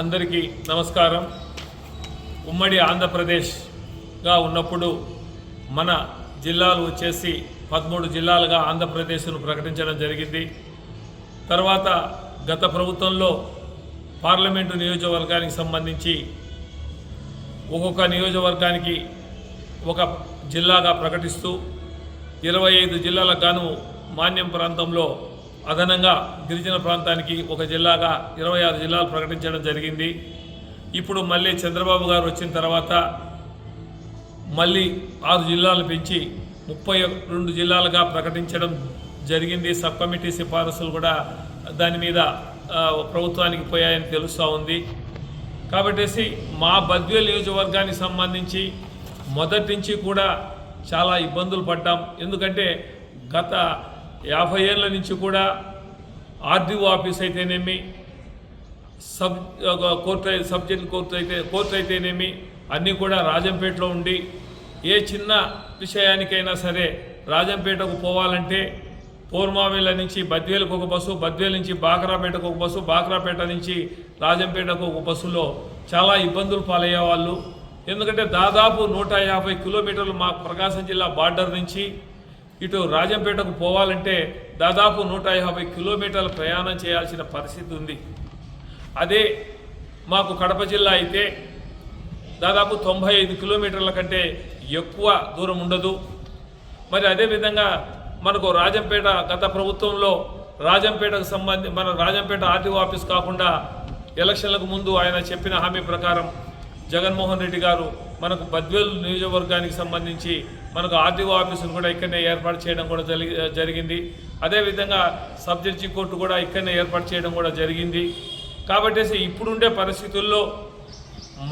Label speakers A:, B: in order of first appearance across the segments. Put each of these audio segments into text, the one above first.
A: అందరికీ నమస్కారం. ఉమ్మడి ఆంధ్రప్రదేశ్గా ఉన్నప్పుడు మన జిల్లాలు వచ్చేసి పదమూడు జిల్లాలుగా ఆంధ్రప్రదేశ్ను ప్రకటించడం జరిగింది. తర్వాత గత ప్రభుత్వంలో పార్లమెంటు నియోజకవర్గానికి సంబంధించి ఒక్కొక్క నియోజకవర్గానికి ఒక జిల్లాగా ప్రకటిస్తూ ఇరవై ఐదు జిల్లాలకు గాను మాన్యం ప్రాంతంలో అదనంగా గిరిజన ప్రాంతానికి ఒక జిల్లాగా ఇరవై ఆరు జిల్లాలు ప్రకటించడం జరిగింది. ఇప్పుడు మళ్ళీ చంద్రబాబు గారు వచ్చిన తర్వాత మళ్ళీ ఆరు జిల్లాలు పెంచి ముప్పై రెండు జిల్లాలుగా ప్రకటించడం జరిగింది. సబ్ కమిటీ సిఫారసులు కూడా దాని మీద ప్రభుత్వానికి పోయాయని తెలుస్తూ ఉంది. కాబట్టేసి మా బద్వేల్ నియోజకవర్గానికి సంబంధించి మొదటి నుంచి కూడా చాలా ఇబ్బందులు పడ్డాం. ఎందుకంటే గత యాభై ఏళ్ళ నుంచి కూడా ఆర్డీఓ ఆఫీస్ అయితేనేమి సబ్ కోర్టు సబ్జెక్ట్ కోర్టు అయితే కోర్టు అయితేనేమి అన్నీ కూడా రాజంపేటలో ఉండి ఏ చిన్న విషయానికైనా సరే రాజంపేటకు పోవాలంటే పూర్మావిల నుంచి బద్వేలకు ఒక బస్సు బద్వేలు నుంచి బాక్రాపేటకు ఒక బస్సు బాక్రాపేట నుంచి రాజంపేటకు ఒక బస్సులో చాలా ఇబ్బందులు పాలయ్యేవాళ్ళు. ఎందుకంటే దాదాపు నూట యాభై కిలోమీటర్లు మా ప్రకాశం జిల్లా బార్డర్ నుంచి ఇటు రాజంపేటకు పోవాలంటే దాదాపు నూట యాభై కిలోమీటర్ల ప్రయాణం చేయాల్సిన పరిస్థితి ఉంది. అదే మాకు కడప జిల్లా అయితే దాదాపు తొంభై ఐదు కిలోమీటర్ల కంటే ఎక్కువ దూరం ఉండదు. మరి అదేవిధంగా మనకు రాజంపేట గత ప్రభుత్వంలో రాజంపేటకు సంబంధి మన రాజంపేట ఆర్టీఓ ఆఫీస్ కాకుండా ఎలక్షన్లకు ముందు ఆయన చెప్పిన హామీ ప్రకారం జగన్మోహన్ రెడ్డి గారు మనకు బద్వేలు నియోజకవర్గానికి సంబంధించి మనకు ఆర్టీఓ ఆఫీసును కూడా ఇక్కడనే ఏర్పాటు చేయడం కూడా జరిగి జరిగింది. అదేవిధంగా సబ్ జడ్జి కోర్టు కూడా ఇక్కడనే ఏర్పాటు చేయడం కూడా జరిగింది. కాబట్టి ఇప్పుడుండే పరిస్థితుల్లో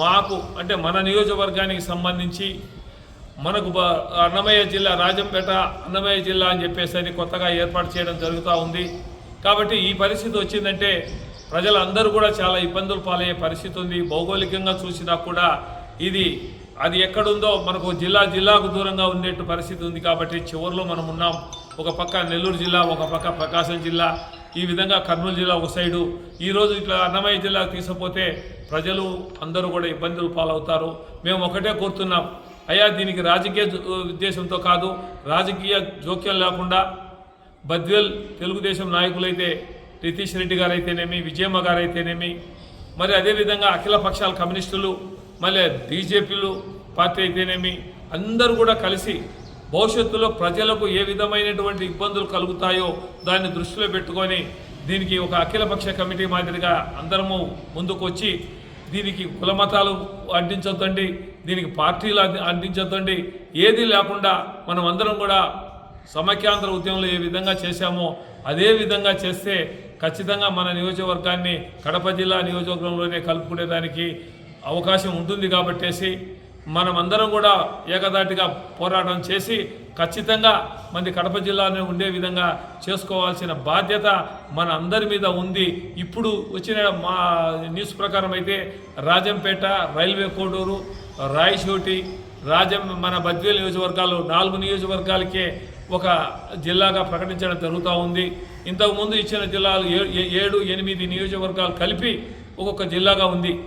A: మాకు అంటే మన నియోజకవర్గానికి సంబంధించి మనకు అన్నమయ్య జిల్లా రాజంపేట అన్నమయ్య జిల్లా అని చెప్పేసి కొత్తగా ఏర్పాటు చేయడం జరుగుతూ ఉంది. కాబట్టి ఈ పరిస్థితి వచ్చిందంటే ప్రజలందరూ కూడా చాలా ఇబ్బందులు పాలయ్యే పరిస్థితి ఉంది. భౌగోళికంగా చూసినా కూడా ఇది అది ఎక్కడుందో మనకు జిల్లా జిల్లాకు దూరంగా ఉండేట్టు పరిస్థితి ఉంది కాబట్టి చివరిలో మనం ఉన్నాం. ఒక పక్క నెల్లూరు జిల్లా ఒక పక్క ప్రకాశం జిల్లా ఈ విధంగా కర్నూలు జిల్లా ఒక సైడు. ఈరోజు ఇట్లా అన్నమయ్య జిల్లాకు తీసుకుపోతే ప్రజలు అందరూ కూడా ఇబ్బందులు పాలవుతారు. మేము ఒకటే కోరుతున్నాం. అయ్యా దీనికి రాజకీయ ఉద్దేశంతో కాదు రాజకీయ జోక్యం లేకుండా బద్వేల్ తెలుగుదేశం నాయకులైతే నితీష్ రెడ్డి గారు అయితేనేమి విజయమ్మ గారు అయితేనేమి మరి అదేవిధంగా అఖిల పక్షాల కమ్యూనిస్టులు మళ్ళీ బీజేపీలు పార్టీ అయితేనేమి అందరూ కూడా కలిసి భవిష్యత్తులో ప్రజలకు ఏ విధమైనటువంటి ఇబ్బందులు కలుగుతాయో దాన్ని దృష్టిలో పెట్టుకొని దీనికి ఒక అఖిలపక్ష కమిటీ మాదిరిగా అందరము ముందుకు వచ్చి దీనికి కులమతాలు అంటించొద్దండి దీనికి పార్టీలు అంది- అంటించొద్దండి ఏది లేకుండా మనం అందరం కూడా సమైక్యాంధ్ర ఉద్యమంలో ఏ విధంగా చేశామో అదే విధంగా చేస్తే ఖచ్చితంగా మన నియోజకవర్గాన్ని కడప జిల్లా నియోజకవర్గంలోనే కలుపుకునేదానికి అవకాశం ఉంటుంది కాబట్టేసి మనం అందరం కూడా ఏకదాటిగా పోరాటం చేసి ఖచ్చితంగా మంది కడప జిల్లానే ఉండే విధంగా చేసుకోవాల్సిన బాధ్యత మన అందరి మీద ఉంది. ఇప్పుడు వచ్చిన మా న్యూస్ ప్రకారం అయితే రాజంపేట రైల్వే కోడూరు రాయచోటి రాజం మన బద్వేలు నియోజకవర్గాలు నాలుగు నియోజకవర్గాలకే ఒక జిల్లాగా ప్రకటించడం జరుగుతూ ఉంది. ఇంతకుముందు ఇచ్చిన జిల్లాలు ఏ- ఏ- ఏడు ఎనిమిది నియోజకవర్గాలు కలిపి ఒక్కొక్క జిల్లాగా ఉంది.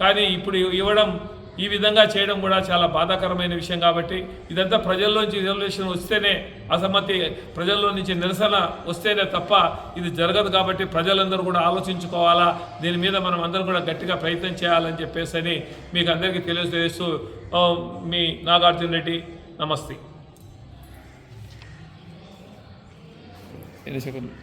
A: కానీ ఇప్పుడు ఇవ్వడం ఈ విధంగా చేయడం కూడా చాలా బాధాకరమైన విషయం కాబట్టి ఇదంతా ప్రజల్లోంచి రిజర్వేషన్ వస్తేనే అసమ్మతి ప్రజల్లో నుంచి నిరసన వస్తేనే తప్ప ఇది జరగదు కాబట్టి ప్రజలందరూ కూడా ఆలోచించుకోవాలా. దీని మీద మనం అందరం కూడా గట్టిగా ప్రయత్నం చేయాలని చెప్పేసి అని మీకు అందరికీ తెలియజేస్తూ మీ నాగార్జున రెడ్డి నమస్తే. en ese contexto.